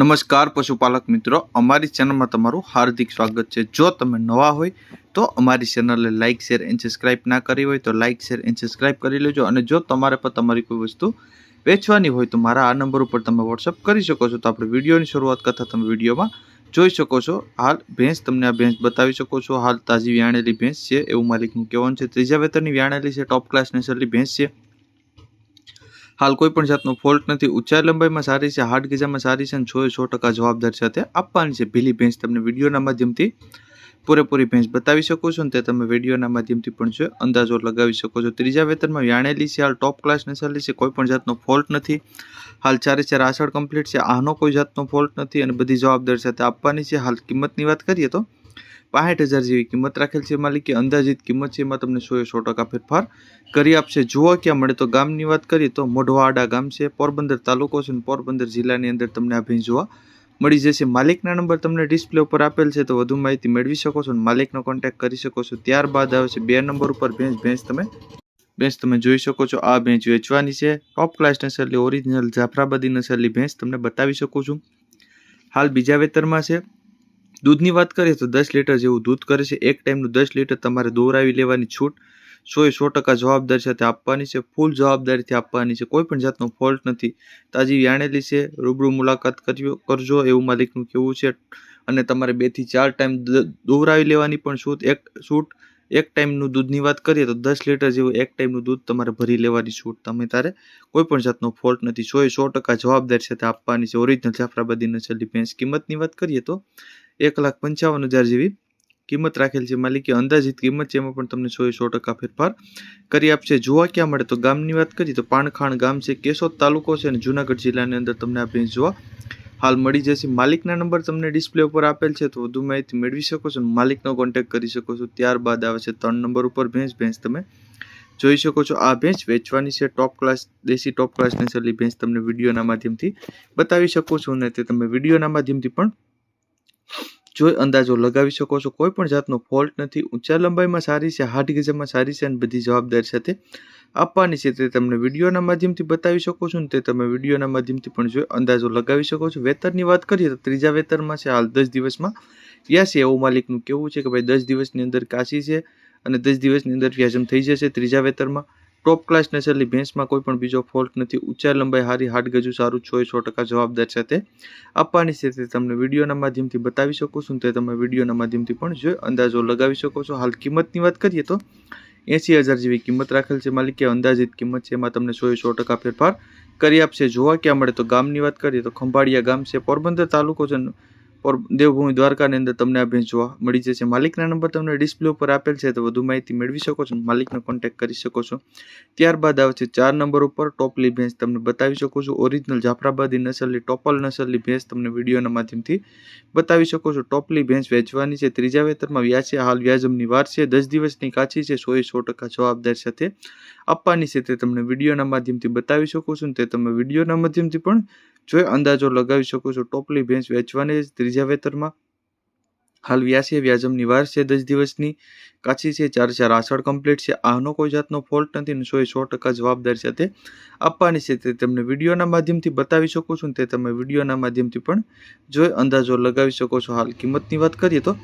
નમસ્કાર પશુપાલક મિત્રો, અમારી ચેનલમાં તમારું હાર્દિક સ્વાગત છે. જો તમે નવા હોય તો અમારી ચેનલને લાઇક શેર એન્ડ સબસ્ક્રાઈબ ના કરી હોય તો લાઇક શેર એન્ડ સબસ્ક્રાઈબ કરી લેજો અને જો તમારે પણ તમારી કોઈ વસ્તુ વેચવાની હોય તો મારા આ નંબર ઉપર તમે વોટ્સઅપ કરી શકો છો. તો આપણે વિડીયોની શરૂઆત કરતાં તમે વિડીયોમાં જોઈ શકો છો. હાલ ભેંસ તમને આ ભેંસ બતાવી શકો છો. હાલ તાજી વ્યાણેલી ભેંસ છે એવું માલિકનું કહેવાનું છે. ત્રીજા વેતરની વ્યાણેલી છે ટોપ ક્લાસ નેસરલી ભેંસ છે. હાલ કોઈ પણ જાતનો ફોલ્ટ નથી. ઊંચાઈ લંબાઈમાં સારી છે, હાર્ડ ગીજામાં સારી છે અને સો સો ટકા જવાબદાર સાથે આપવાની છે. ભીલી ભેંસ તમને વિડીયોના માધ્યમથી પૂરેપૂરી ભેંસ બતાવી શકો છો અને તે તમે વિડીયોના માધ્યમથી પણ છે અંદાજો લગાવી શકો છો. ત્રીજા વેતનમાં વ્યાણેલી છે, હાલ ટોપ ક્લાસ નસલની છે, કોઈ પણ જાતનો ફોલ્ટ નથી. હાલ ચારે ચાર આસળ કમ્પ્લીટ છે, આનો કોઈ જાતનો ફોલ્ટ નથી અને બધી જવાબદાર સાથે આપવાની છે. હાલ કિંમતની વાત કરીએ તો પાંઠ હજાર જેવી કિંમત રાખેલ છે માલિકે. અંદાજિત કિંમત છે એમાં તમને સો એ સો ટકા ફેરફાર કરી આપશે. જુઓ ક્યાં મળે તો ગામની વાત કરીએ તો મોઢવાડા ગામ છે, પોરબંદર તાલુકો છે અને પોરબંદર જિલ્લાની અંદર તમને આ ભેંસ જોવા મળી જશે. માલિકના નંબર તમને ડિસ્પ્લે ઉપર આપેલ છે તો વધુ માહિતી મેળવી શકો છો અને માલિકનો કોન્ટેક્ટ કરી શકો છો. ત્યારબાદ આવે છે બે નંબર ઉપર ભેંસ. ભેંસ તમે ભેંસ તમે જોઈ શકો છો. આ ભેંસ વેચવાની છે. ટોપ ક્લાસ નસલની ઓરિજિનલ જાફરાબાદી નસલની ભેંસ તમને બતાવી શકું છું. હાલ બીજા વેતરમાં છે. દૂધની વાત કરીએ તો દસ લીટર જેવું દૂધ કરે છે. એક ટાઈમનું દસ લીટર તમારે દોરાવી લેવાની છૂટ. સો એ સો ટકા જવાબદારી સાથે આપવાની છે. ફૂલ જવાબદારીથી આપવાની છે. કોઈ પણ જાતનો ફોલ્ટ નથી. તાજી વ્યાણેલી છે. રૂબરૂ મુલાકાત કરજો એવું માલિકનું કહેવું છે. અને તમારે બેથી ચાર ટાઈમ દોરાવી લેવાની પણ છૂટ. એક છૂટ, એક ટાઈમનું દૂધની વાત કરીએ તો દસ લીટર જેવું એક ટાઈમનું દૂધ તમારે ભરી લેવાની છૂટ. તમે તારે કોઈ પણ જાતનો ફોલ્ટ નથી. સો એ સો ટકા જવાબદારી સાથે આપવાની છે. ઓરિજિનલ જાફરાબાદી નસલની ભેંસ કિંમતની વાત કરીએ તો એક લાખ પંચાવન હજાર જેવી કિંમત રાખેલ છે માલિકી. અંદાજિત કિંમત છે એમાં પણ તમને સો સો ટકા ફેરફાર કરી આપશે. જોવા ક્યાં મળે તો ગામની વાત કરીએ તો પાણખાણ ગામ છે, કેશોદ તાલુકો છે અને જુનાગઢ જિલ્લાની અંદર તમને આ ભેંસ જોવા હાલ મળી જશે. માલિકના નંબર તમને ડિસ્પ્લે ઉપર આપેલ છે, તો વધુ માહિતી મેળવી શકો છો માલિકનો કોન્ટેક્ટ કરી શકો છો. ત્યારબાદ આવે છે ત્રણ નંબર ઉપર ભેંસ. ભેંસ તમે જોઈ શકો છો. આ ભેંસ વેચવાની છે ટોપ ક્લાસ દેશી ટોપ ક્લાસ નસલી ભેંસ તમને વિડીયોના માધ્યમથી બતાવી શકો છો અને તે તમે વિડીયોના માધ્યમથી પણ જોઈ અંદાજો લગાવી શકો છો, કોઈ પણ જાતનો ફોલ્ટ નથી. ઊંચા લંબાઈમાં સારી છે હાર્ટ ગજામાં સારી છે અને બધી જવાબદારી સાથે આપવાની છે. તે તમને વિડીયોના માધ્યમથી બતાવી શકો છો ને તે તમે વિડીયોના માધ્યમથી પણ જોઈ અંદાજો લગાવી શકો છો. વેતરની વાત કરીએ તો ત્રીજા વેતરમાં છે, હાલ દસ દિવસમાં. વ્યાસી એવું માલિકનું કેવું છે કે ભાઈ દસ દિવસની અંદર કાશી છે અને દસ દિવસની અંદર વ્યાજમ થઈ જશે ત્રીજા વેતરમાં. ટોપ ક્લાસ નસલની ભેંસમાં કોઈ પણ બીજો ફોલ્ટ નથી. ઊંચાઈ લંબાઈ, હારી હાડગજુ, સારું છો સો ટકા જવાબદાર છે તે આપવાની છે. તે તમને વિડીયોના માધ્યમથી બતાવી શકો છો તે તમે વિડીયોના માધ્યમથી પણ જોઈ અંદાજો લગાવી શકો છો. હાલ કિંમતની વાત કરીએ તો એંસી હજાર જેવી કિંમત રાખેલ છે માલિકે. અંદાજિત કિંમત છે એમાં તમને સોએ સો ટકા ફેરફાર કરી આપશે. જોવા ક્યાં મળે તો ગામની વાત કરીએ તો ખંભાળિયા ગામ છે. પોરબંદર તાલુકો છે. ઓર દેવભૂમિ દ્વારકાની અંદર તમને આ ભેંસ જોવા મળી જશે. માલિકના નંબર તમને ડિસ્પ્લે ઉપર આપેલ છે, તો વધુ માહિતી મેળવી શકો છો માલિકનો કોન્ટેક્ટ કરી શકો છો. ત્યારબાદ આવે છે ચાર નંબર ઉપર ટોપલી ભેંસ તમને બતાવી શકો છો. ઓરિજિનલ જાફરાબાદી નસલની, ટોપલ નસલની ભેંસ તમને વિડીયોના માધ્યમથી બતાવી શકો છો. ટોપલી ભેંસ વેચવાની છે, ત્રીજા વેતરમાં વ્યાસે હાલ વ્યાજમની વાર છે, દસ દિવસની કાચી છે, સોએ સો ટકા જવાબદાર સાથે આપવાની છે, તે તમને વિડીયોના માધ્યમથી બતાવી શકો છો તે તમે વિડીયોના માધ્યમથી પણ જોઈ અંદાજો લગાવી શકો છો. ટોપલી ભેંસ વેચવાની ત્રીજા વેતરમાં હાલ વ્યાસે વ્યાજમની વાર છે દસ દિવસની. કાચી છે, ચાર ચાર આસળ કમ્પ્લીટ છે. આનો કોઈ જાતનો ફોલ્ટ નથી ને સો એ સો ટકા જવાબદારી સાથે આપવાની છે. તે તમને વિડીયોના માધ્યમથી બતાવી શકો છો તે તમે વિડીયોના માધ્યમથી પણ જોઈ અંદાજો લગાવી શકો છો. હાલ કિંમતની વાત કરીએ તો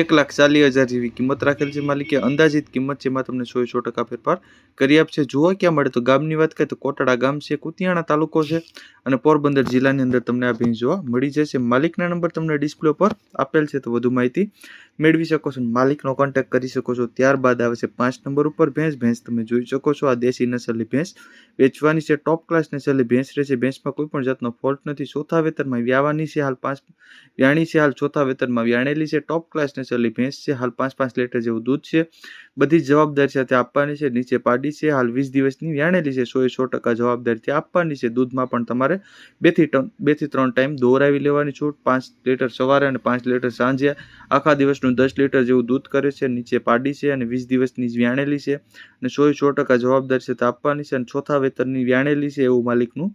એક લાખ ચાલીસ હજાર જેવી કિંમત રાખેલ છે માલિકે. અંદાજિત કિંમત છે એમાં તમને સો એ સો ટકા ફેરફાર કરી આપશે. જોવા ક્યાં મળે તો ગામની વાત કરીએ તો કોટડા ગામ છે, કુતિયાણા તાલુકો છે અને પોરબંદર જિલ્લાની અંદર તમને આ ભીંજ જોવા મળી જશે. માલિકના નંબર તમને ડિસ્પ્લે પર આપેલ છે તો વધુ માહિતી Haití, મેળવી શકો છો માલિકનો કોન્ટેક્ટ કરી શકો છો. ત્યારબાદ આવે છે પાંચ નંબર ઉપર ભેંસ. ભેંસ તમે જોઈ શકો છો, આ દેશી નસલની ભેંસ વેચવાની છે. ટોપ ક્લાસ નસલની ભેંસ રહેશે ભેંસમાં કોઈ પણ જાતનો ફોલ્ટ નથી. ચોથા વેતનમાં વ્યાવાની છે. હાલ પાંચ વ્યાણી છે. હાલ ચોથા વેતનમાં વ્યાણેલી છે. ટોપ ક્લાસ નસલની ભેંસ છે. હાલ પાંચ પાંચ લીટર જેવું દૂધ છે. બધી જવાબદારી સાથે આપવાની છે. નીચે પાડી છે. હાલ વીસ દિવસની વ્યાણેલી છે. સો એ સો ટકા જવાબદારીથી આપવાની છે. દૂધમાં પણ તમારે બેથી ત્રણ બેથી ત્રણ ટાઈમ દોરાવી લેવાની છૂટ. પાંચ લીટર સવારે અને પાંચ લીટર સાંજે. આખા દિવસનું દસ લીટર જેવું દૂધ કરે છે, નીચે પાડી છે અને વીસ દિવસની વ્યાણેલી છે અને સો સો ટકા જવાબદારી છે તો આપવાની છે અને ચોથા વેતનની વ્યાણેલી છે એવું માલિકનું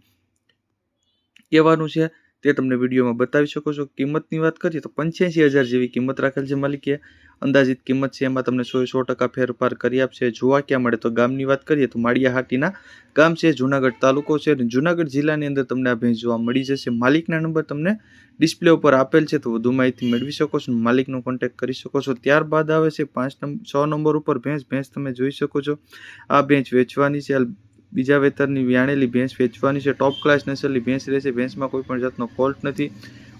કહેવાનું છે. તે તમને વિડીયોમાં બતાવી શકો છો. કિંમતની વાત કરીએ તો પંચ્યાસી હજાર જેવી કિંમત રાખેલ છે માલિકે. અંદાજિત કિંમત છે એમાં તમને સો સો ટકા ફેરફાર કરી આપશે. જોવા ક્યાં મળે તો ગામની વાત કરીએ તો માળિયા હાટીના ગામ છે, જુનાગઢ તાલુકો છે અને જુનાગઢ જિલ્લાની અંદર તમને આ ભેંસ જોવા મળી જશે. માલિકના નંબર તમને ડિસ્પ્લે ઉપર આપેલ છે, તો વધુ માહિતી મેળવી શકો છો માલિકનો કોન્ટેક્ટ કરી શકો છો. ત્યારબાદ આવે છે પાંચ નંબર છ નંબર ઉપર ભેંસ. ભેંસ તમે જોઈ શકો છો. આ ભેંસ વેચવાની છે. બીજા વેતરની વ્યાણેલી ભેંસ વેચવાની છે. ટોપ ક્લાસ નસલની ભેંસ રહેશે. ભેંસમાં કોઈ પણ જાતનો ફોલ્ટ નથી.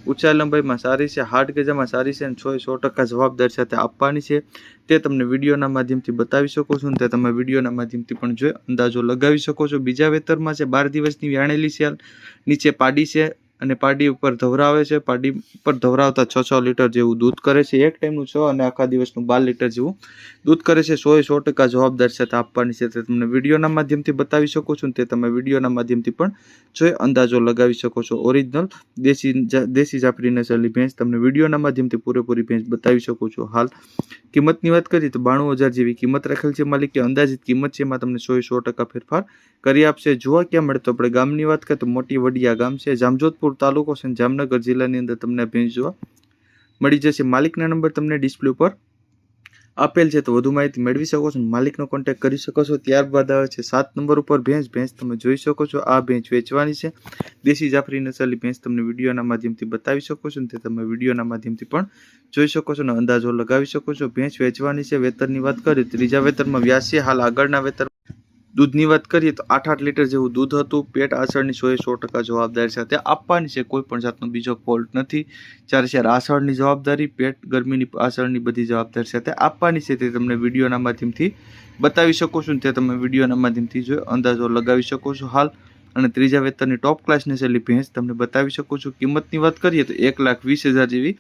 ઊંચા લંબાઈમાં સારી છે. હાર્ડ ગજામાં સારી છે અને સો સો ટકા જવાબદાર સાથે આપવાની છે. તે તમને વિડીયોના માધ્યમથી બતાવી શકો છો અને તે તમે વિડીયોના માધ્યમથી પણ જોઈ અંદાજો લગાવી શકો છો. બીજા વેતરમાં છે. બાર દિવસની વ્યાણેલી છે નીચે પાડી છે. અને પાડી ઉપર ધવરાવે છે. પાડી ઉપર ધવરાવતા છ છ લીટર જેવું દૂધ કરે છે. એક ટાઈમનું છ અને આખા દિવસનું બાર લીટર જેવું દૂધ કરે છે. સો સો ટકા જવાબદાર સાથે આપવાની છે તે તમને વિડીયોના માધ્યમથી બતાવી શકો છો તે તમે વિડીયોના માધ્યમથી પણ જોઈ અંદાજો લગાવી શકો છો. ઓરિજિનલ દેશી દેશી જાફરી નસલની ભેંસ તમને વિડીયોના માધ્યમથી પૂરેપૂરી ભેંસ બતાવી શકો છો. હાલ કિંમતની વાત કરીએ તો બાણું હજાર જેવી કિંમત રાખેલ છે માલિકે. અંદાજિત કિંમત છે એમાં તમને સોએ સો ટકા ફેરફાર કરી આપશે. જોવા ક્યાં મળે તો આપણે ગામની વાત કરીએ તો મોટી વડિયા ગામ છે. જામજોધપુર તાલુકો છે જામનગર જિલ્લાની અંદર તમને ભેંસ જોવા મળી જશે. માલિકના નંબર તમને ડિસ્પ્લે ઉપર આપેલ છે, તો વધુ માહિતી મેળવી શકો છો માલિકનો કોન્ટેક્ટ કરી શકો છો. ત્યારબાદ આવે છે, સાત નંબર ઉપર ભેંસ. ભેંસ તમે જોઈ શકો છો, આ ભેંસ વેચવાની છે. દેશી જાફરી નસલની ભેંસ તમને વિડીયોના માધ્યમથી બતાવી શકો છો તે તમે વિડીયોના માધ્યમથી પણ જોઈ શકો છો અને અંદાજો લગાવી શકો છો. ભેંસ વેચવાની છે વેતરની વાત કરીએ ત્રીજા વેતરમાં વ્યાસી હાલ આગળના વેતર દૂધની વાત કરીએ તો આઠ આઠ લીટર જેવું દૂધ હતું. પેટ આસળની સોએ સો ટકા જવાબદારી સાથે આપવાની છે. કોઈ પણ જાતનો બીજો ફોલ્ટ નથી. જ્યારે ચાર આસળની જવાબદારી, પેટ ગરમીની આસળની બધી જવાબદારી સાથે આપવાની છે તે તમને વિડીયોના માધ્યમથી બતાવી શકો છો તે તમે વિડીયોના માધ્યમથી જો અંદાજો લગાવી શકો છો હાલ. અને ત્રીજા વેતનની ટોપ ક્લાસની શૈલી ભેંસ તમને બતાવી શકો છો. કિંમતની વાત કરીએ તો એક લાખ વીસ હજાર જેવી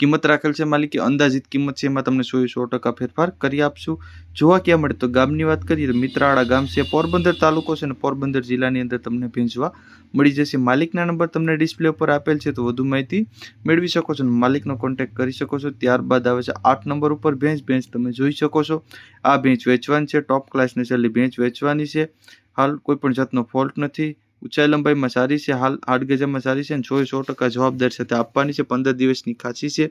કિંમત રાખેલ છે માલિકી, અંદાજિત કિંમત છે એમાં તમને સો સો ટકા ફેરફાર કરી આપશું. જોવા ક્યાં મળે તો ગામની વાત કરીએ તો મિત્રાળા ગામ છે, પોરબંદર તાલુકો છે અને પોરબંદર જિલ્લાની અંદર તમને ભેંચવા મળી જશે. માલિકના નંબર તમને ડિસ્પ્લે ઉપર આપેલ છે તો વધુ માહિતી મેળવી શકો છો અને માલિકનો કોન્ટેક્ટ કરી શકો છો. ત્યારબાદ આવે છે આઠ નંબર ઉપર ભેંસ. ભેંસ તમે જોઈ શકો છો. આ ભેંચ વેચવાની છે ટોપ ક્લાસની છેલ્લી ભેંચ વેચવાની છે. હાલ કોઈ પણ જાતનો ફોલ્ટ નથી. ઊંચાઈ લંબાઈમાં સારી છે, હાલ આઠ ગજામાં સારી છે અને સો સો ટકા જવાબદાર સાથે આપવાની છે, પંદર દિવસની ખાંસી છે.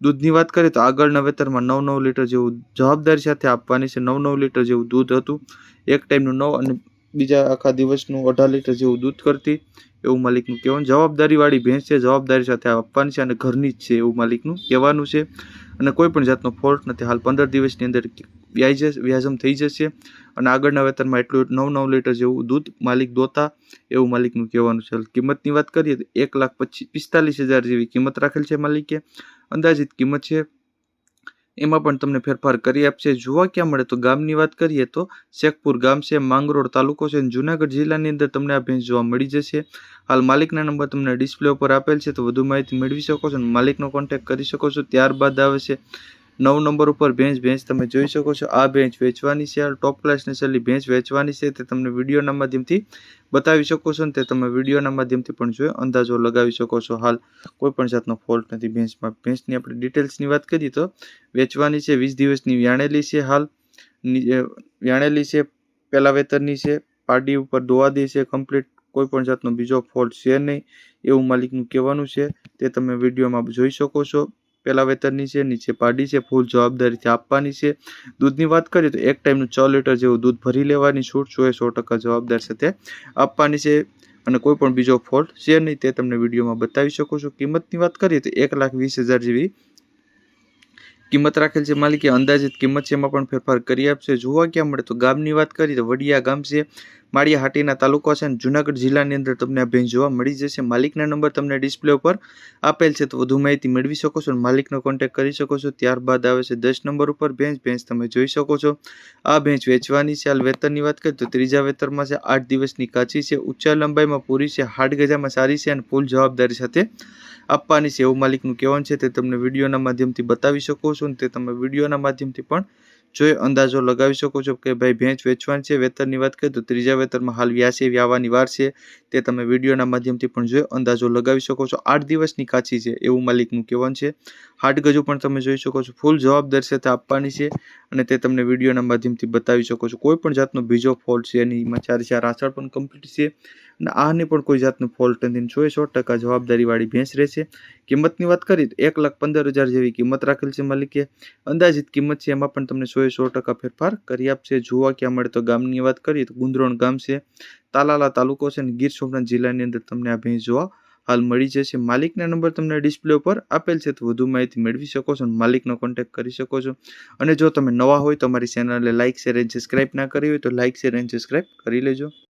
દૂધની વાત કરીએ તો આગળ નવેતરમાં નવ નવ લીટર જેવું જવાબદારી સાથે આપવાની છે. નવ નવ લીટર જેવું દૂધ હતું. એક ટાઈમનું નવ અને બીજા આખા દિવસનું અઢાર લીટર જેવું દૂધ કરતી એવું માલિકનું કહેવાનું. જવાબદારીવાળી ભેંસ છે, જવાબદારી સાથે આપવાની છે અને ઘરની જ છે એવું માલિકનું કહેવાનું છે. અને કોઈ પણ જાતનો ફોલ્ટ નથી. હાલ પંદર દિવસની અંદર વ્યાજ વ્યાજમ થઈ જશે. અને આગળના વેતનમાં એટલું નવ નવ લીટર જેવું દૂધ, માલિક દોતા, એવું માલિકનું કહેવાનું છે. કિંમતની વાત કરીએ તો એક લાખ પચીસ પિસ્તાલીસ હજાર જેવી કિંમત રાખેલ છે માલિકે. અંદાજિત કિંમત છે, એમાં પણ તમને ફેરફાર કરી આપશે. જોવા ક્યાં મળે તો ગામની વાત કરીએ તો શેખપુર ગામ છે, માંગરોળ તાલુકો છે અને જુનાગઢ જિલ્લાની અંદર તમને આ ભેંસ જોવા મળી જશે. હાલ માલિકના નંબર તમને ડિસ્પ્લે ઉપર આપેલ છે, તો વધુ માહિતી મેળવી શકો છો અને માલિકનો કોન્ટેક્ટ કરી શકો છો. ત્યારબાદ આવે છે નવ નંબર ઉપર ભેંસ ભેંસ તમે જોઈ શકો છો. આ ભેંસ વેચવાની છે ટોપ ક્લાસની છેલ્લી ભેંસ વેચવાની છે. તે તમને વિડીયોના માધ્યમથી બતાવી શકો છો અને તે તમે વિડીયોના માધ્યમથી પણ જોઈ, અંદાજો લગાવી શકો છો. હાલ કોઈ પણ જાતનો ફોલ્ટ નથી ભેંસમાં. ભેંસની આપણે ડિટેલ્સની વાત કરીએ તો વેચવાની છે, વીસ દિવસની વ્યાણેલી છે હાલ. વ્યાણેલી છે પહેલાં વેતરની છે. પાડી ઉપર દોવાદી છે કમ્પ્લીટ કોઈ પણ જાતનો બીજો ફોલ્ટ છે નહીં. એવું માલિકનું કહેવાનું છે. તે તમે વિડીયોમાં જોઈ શકો છો. પહેલા વેતનની છે, નીચે પાડી છે ફૂલ જવાબદારીથી આપવાની છે. દૂધની વાત કરીએ તો એક ટાઈમનું છ લીટર જેવું દૂધ ભરી લેવાની છૂટ એ સો ટકા જવાબદાર સાથે આપવાની છે. અને કોઈ પણ બીજો ફોલ્ટ છે નહીં તે તમને વિડીયોમાં બતાવી શકો છો. કિંમતની વાત કરીએ તો એક લાખ વીસ હજાર જેવી કિંમત રાખેલ છે. માલિકે અંદાજિત કિંમત છે એમાં પણ ફેરફાર કરી આપશે. જોવા ક્યાં મળે તો ગામની વાત કરીએ તો વડિયા ગામ છે. માળિયા તાલુકો છે અને જુનાગઢ જિલ્લાની અંદર તમને આ ભેંસ જોવા મળી જશે. માલિકના નંબર તમને ડિસ્પ્લે ઉપર આપેલ છે, તો વધુ માહિતી મેળવી શકો છો અને માલિકનો કોન્ટેક કરી શકો છો. ત્યારબાદ આવે છે દસ નંબર ઉપર ભેંસ. ભેંસ તમે જોઈ શકો છો. આ ભેંસ વેચવાની છે. હાલ વેતનની વાત કરીએ તો ત્રીજા વેતરમાં છે, આઠ દિવસની કાચી છે, ઊંચા લંબાઈમાં પૂરી છે, હાડ ગજામાં સારી છે અને ફૂલ જવાબદારી સાથે આપવાની છે એવું માલિકનું કહેવાનું છે. તે તમને વિડીયોના માધ્યમથી બતાવી શકો છો અને તે તમે વિડીયોના માધ્યમથી પણ જોઈ અંદાજો લગાવી શકો છો કે ભાઈ ભેંસ વેચવાની છે, વેતનની વાત કરીએ તો ત્રીજા વેતનમાં હાલ વ્યાસે વ્યાવાની વાર છે. તે તમે વિડીયોના માધ્યમથી પણ જોઈ અંદાજો લગાવી શકો છો. આઠ દિવસની કાચી છે એવું માલિકનું કહેવાનું છે. હાટ ગજુ પણ તમે જોઈ શકો છો. ફૂલ જવાબદાર છે તે આપવાની છે અને તે તમને વિડીયોના માધ્યમથી બતાવી શકો છો. કોઈ પણ જાતનો બીજો ફોલ્ટ છે, એની ચાર ચાર આસળ પણ કમ્પ્લીટ છે. અને આની પણ કોઈ જાતનું ફોલ્ટ નથી. સો સો ટકા જવાબદારીવાળી ભેંસ રહેશે કિંમતની વાત કરીએ તો એક લાખ પંદર હજાર જેવી કિંમત રાખેલ છે માલિકે. અંદાજિત કિંમત છે એમાં પણ તમને સો સો ટકા ફેરફાર કરી આપશે. જોવા ક્યાં મળે તો ગામની વાત કરીએ તો ગુંદરોણ ગામ છે. તાલાલા તાલુકો છે અને ગીર સોમનાથ જિલ્લાની અંદર તમને આ ભેંસ જોવા હાલ મળી જશે. માલિકના નંબર તમને ડિસ્પ્લે ઉપર આપેલ છે, તો વધુ માહિતી મેળવી શકો છો અને માલિકનો કોન્ટેક્ટ કરી શકો છો. અને જો તમે નવા હોય તો અમારી ચેનલને લાઇક શેર, એન્ડ સબસ્ક્રાઇબ ના કરી હોય તો લાઇક શેર, એન્ડ સબસ્ક્રાઇબ કરી લેજો.